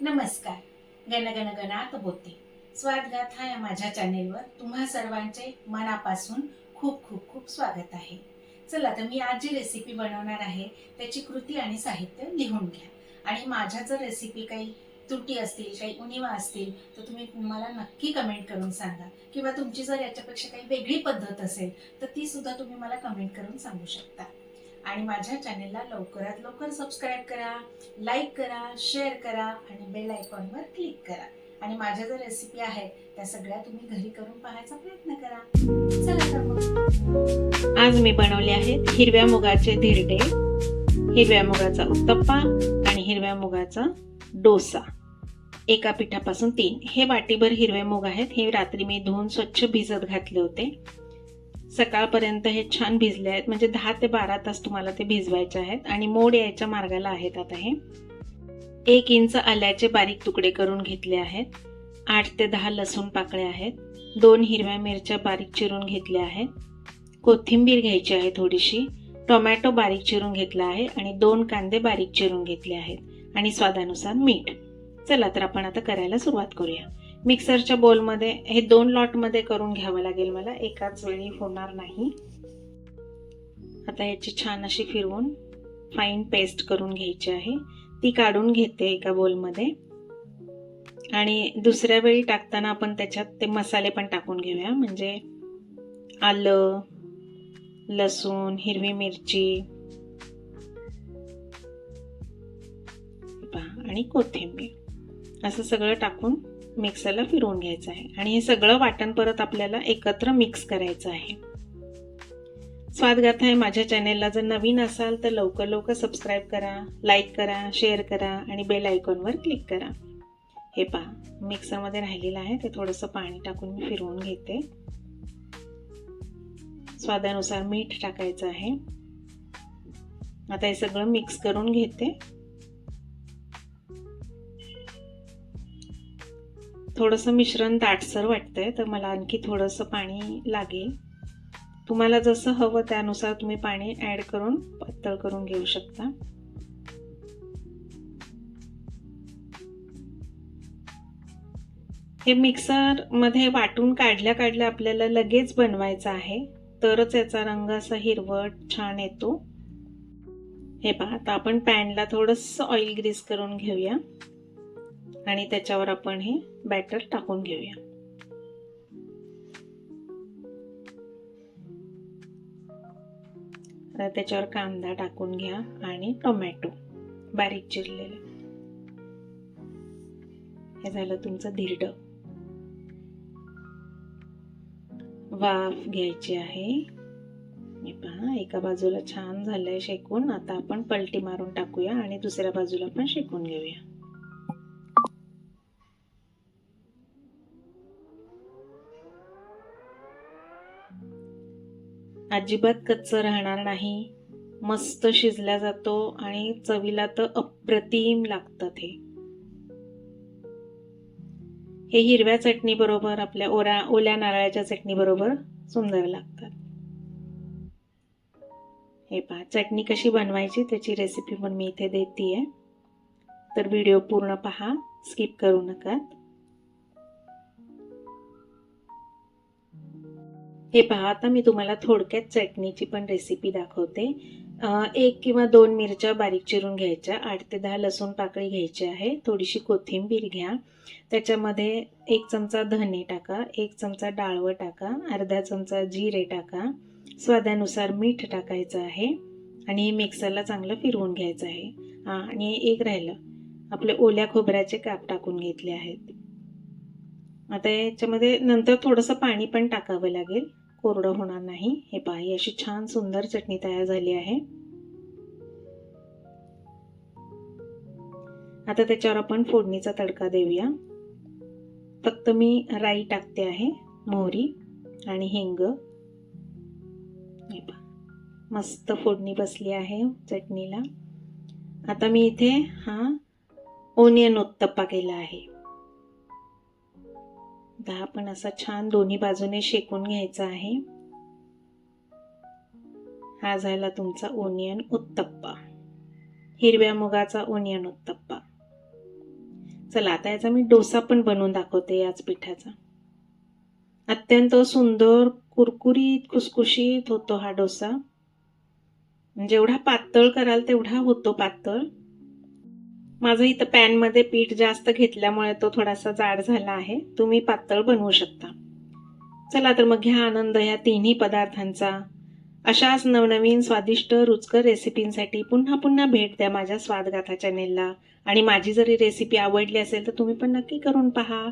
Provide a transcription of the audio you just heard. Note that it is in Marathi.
नमस्कार. गणगण गण गणात बोते स्वादगाथा या माझ्या चॅनेलवर तुम्हा सर्वांचे मनापासून खूप खूप खूप स्वागत आहे. चला तर मी आज जी रेसिपी बनवणार आहे त्याची कृती आणि साहित्य लिहून घ्या. आणि माझ्या जर रेसिपी काही त्रुटी असतील काही उणिवा असतील तर तुम्ही मला नक्की कमेंट करून सांगा. किंवा तुमची जर याच्यापेक्षा काही वेगळी पद्धत असेल तर ती सुद्धा तुम्ही मला कमेंट करून सांगू शकता. आणि माझ्या चॅनेलला लवकरात लवकर सबस्क्राईब करा लाईक करा शेअर करा आणि बेल आयकॉनवर क्लिक करा. आणि माझ्या ज्या रेसिपी आहेत त्या सगळ्या तुम्ही घरी करून पाहायचा प्रयत्न करा. चला तर मग. आज मी बनवले आहेत हिरव्या मुगाचे धिरडे हिरव्या मुगाचा उत्तप्पा आणि हिरव्या मुगाचा डोसा. एका पिठापासून तीन. हे वाटीभर हिरवे मूग आहेत. हे रात्री मी धुवून स्वच्छ भिजत घातले होते. सकाळपर्यंत हे छान भिजले आहेत. म्हणजे दहा ते बारा तास तुम्हाला ते भिजवायचे आहेत. आणि मोड यायच्या मार्गाला आहेत आता हे. एक इंच आल्याचे बारीक तुकडे करून घेतले आहेत. आठ ते दहा लसूण पाकळ्या आहेत. दोन हिरव्या मिरच्या बारीक चिरून घेतल्या आहेत. कोथिंबीर घ्यायची आहे थोडीशी. टोमॅटो बारीक चिरून घेतला आहे आणि दोन कांदे बारीक चिरून घेतले आहेत. आणि स्वादानुसार मीठ. चला तर आपण आता करायला सुरुवात करूया. मिक्सरच्या बोलमध्ये हे दोन लॉटमध्ये करून घ्यावं लागेल मला. एकाच वेळी होणार नाही. आता याची छान अशी फिरवून फाईन पेस्ट करून घ्यायची आहे. ती काढून घेते एका बोलमध्ये. आणि दुसऱ्या वेळी टाकताना आपण त्याच्यात ते मसाले पण टाकून घेऊया. म्हणजे आलं लसूण हिरवी मिरची आणि कोथिंबीर. असं सगळं टाकून मिक्सरला फिरवून घ्यायचं आहे. आणि हे सगळं वाटण परत आपल्याला एकत्र मिक्स करायचं आहे. स्वादगाथा आहे माझ्या चॅनेलला जर नवीन असाल तर लवकर लवकर सबस्क्राईब करा लाईक करा शेअर करा आणि बेल आयकॉनवर क्लिक करा. हे पहा मिक्सरमध्ये राहिलेलं आहे. ते थोडंसं पाणी टाकून मी फिरवून घेते. स्वादानुसार मीठ टाकायचं आहे. आता हे सगळं मिक्स करून घेते. थोडंसं मिश्रण दाटसर वाटतं आहे तर मला आणखी थोडंसं पाणी लागेल. तुम्हाला जसं हवं त्यानुसार तुम्ही पाणी ॲड करून पातळ करून घेऊ शकता. हे मिक्सरमध्ये वाटून काढल्या काढल्या आपल्याला लगेच बनवायचं आहे. तरच याचा रंग असा हिरवट छान येतो. हे पहा आता आपण पॅनला थोडंसं ऑइल ग्रीस करून घेऊया. आणि त्याच्यावर आपण हे बॅटर टाकून घेऊया. त्याच्यावर कांदा टाकून घ्या आणि टोमॅटो बारीक चिरलेलं. हे झालं तुमचं धिरड. वाफ घ्यायची आहे. पहा एका बाजूला छान झालंय शेकून. आता आपण पलटी मारून टाकूया आणि दुसऱ्या बाजूला पण शेकून घेऊया. अजिबात कच्चं राहणार नाही. मस्त शिजला जातो आणि चवीला तर अप्रतिम लागतात हे. हे हिरव्या चटणीबरोबर आपल्या ओरा ओल्या नारळाच्या चटणीबरोबर सुंदर लागतात. हे पहा चटणी कशी बनवायची त्याची रेसिपी पण मी इथे देते आहे तर व्हिडिओ पूर्ण पहा स्किप करू नका. हे पहा आता मी तुम्हाला थोडक्यात चटणीची पण रेसिपी दाखवते. एक किंवा दोन मिरच्या बारीक चिरून घ्यायच्या आठ ते दहा लसूण पाकळी घ्यायची आहे थोडीशी कोथिंबीर घ्या. त्याच्यामध्ये एक चमचा धने टाका एक चमचा डाळवं टाका अर्धा चमचा जिरे टाका. स्वादानुसार मीठ टाकायचं आहे आणि हे मिक्सरला चांगलं फिरवून घ्यायचं आहे. हां आणि एक राहिलं. आपले ओल्या खोबऱ्याचे काप टाकून घेतले आहेत. आता याच्यामध्ये नंतर थोडंसं पाणी पण टाकावं लागेल. कोरडं होणार नाही. हे पहा ही अशी छान सुंदर चटणी तयार झाली आहे. आता त्याच्यावर आपण फोडणीचा तडका देऊया. फक्त मी राई टाकते आहे मोहरी आणि हिंग. मस्त फोडणी बसली आहे चटणीला. आता मी इथे हा ओनियन उत्तप्पा केला आहे. दहा पण असा छान दोन्ही बाजूने शेकून घ्यायचा आहे. हा झाला तुमचा ओनियन उत्तप्पा. हिरव्या मुगाचा ओनियन उत्तप्पा. चला आता याचा मी डोसा पण बनवून दाखवते याच पिठाचा. अत्यंत सुंदर कुरकुरीत खुसखुशीत होतो हा डोसा. जेवढा पातळ कराल तेवढा होतो पातळ. माझं इथं पॅनमध्ये पीठ जास्त घेतल्यामुळे तो थोडासा जाड झाला आहे. तुम्ही पातळ बनवू शकता. चला तर मग घ्या आनंद या तिन्ही पदार्थांचा. अशाच नवनवीन स्वादिष्ट रुचकर रेसिपींसाठी पुन्हा पुन्हा भेट द्या माझ्या स्वादगाथा चॅनेलला. आणि माझी जरी रेसिपी आवडली असेल तर तुम्ही पण नक्की करून पहा.